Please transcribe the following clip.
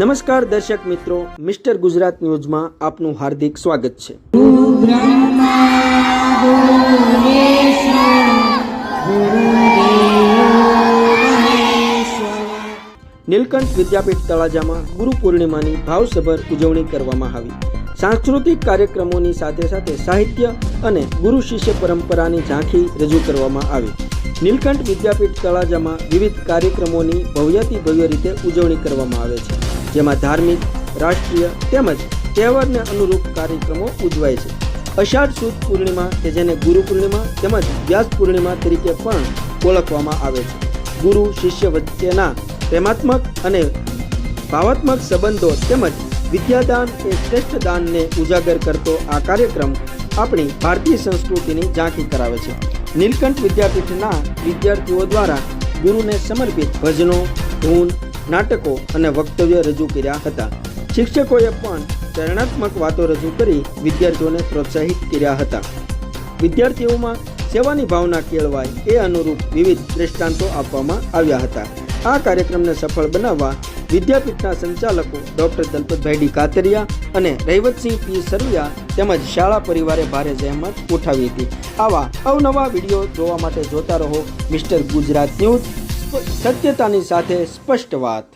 નમસ્કાર દર્શક મિત્રો, મિસ્ટર ગુજરાત ન્યૂઝમાં આપનું હાર્દિક સ્વાગત છે. નીલકંઠ વિદ્યાપીઠ તળાજામાં ગુરુ પૂર્ણિમાની ભાવસભર ઉજવણી કરવામાં આવી. સાંસ્કૃતિક કાર્યક્રમોની સાથે સાથે સાહિત્ય અને ગુરુ શિષ્ય પરંપરાની ઝાંખી રજૂ કરવામાં આવી. નીલકંઠ વિદ્યાપીઠ તળાજામાં વિવિધ કાર્યક્રમોની ભવ્યાતિ ભવ્ય રીતે ઉજવણી કરવામાં આવે છે. જેમાં ધાર્મિક, રાષ્ટ્રીય તેમજ તહેવારને અનુરૂપ કાર્યક્રમો ઉજવાય છે. અષાઢ સુદ પૂર્ણિમા કે જેને ગુરુ પૂર્ણિમા તેમજ વ્યાસ પૂર્ણિમા તરીકે પણ ઓળખવામાં આવે છે. ગુરુ, શિષ્ય વચ્ચેના પ્રેમાત્મક અને ભાવાત્મક સંબંધો તેમજ વિદ્યાદાન એ શ્રેષ્ઠ દાનને ઉજાગર કરતો આ કાર્યક્રમ આપણી ભારતીય સંસ્કૃતિની ઝાંખી કરાવે છે. નીલકંઠ વિદ્યાપીઠના વિદ્યાર્થીઓ દ્વારા ગુરુને સમર્પિત ભજનો, ધૂન, નાટકો અને વક્તવ્ય રજૂ કર્યા હતા. શિક્ષકોએ પણ પ્રેરણાત્મક વાતો રજૂ કરી વિદ્યાર્થીઓને પ્રોત્સાહિત કર્યા હતા. વિદ્યાર્થીઓમાં સેવાની ભાવના કેળવાય એ અનુરૂપ વિવિધ દ્રષ્ટાંતો આપવામાં આવ્યા હતા. આ કાર્યક્રમને સફળ બનાવવા વિદ્યાપીઠના સંચાલકો ડોક્ટર દલપતભાઈ ડી કાતરિયા અને રૈવતસિંહ પી સરવિયા તેમજ શાળા પરિવારે ભારે જહેમત ઉઠાવી હતી. આવા અવનવા વીડિયો જોવા માટે જોતા રહો મિસ્ટર ગુજરાત ન્યૂઝ સત્યતાની સાથે સ્પષ્ટ વાત.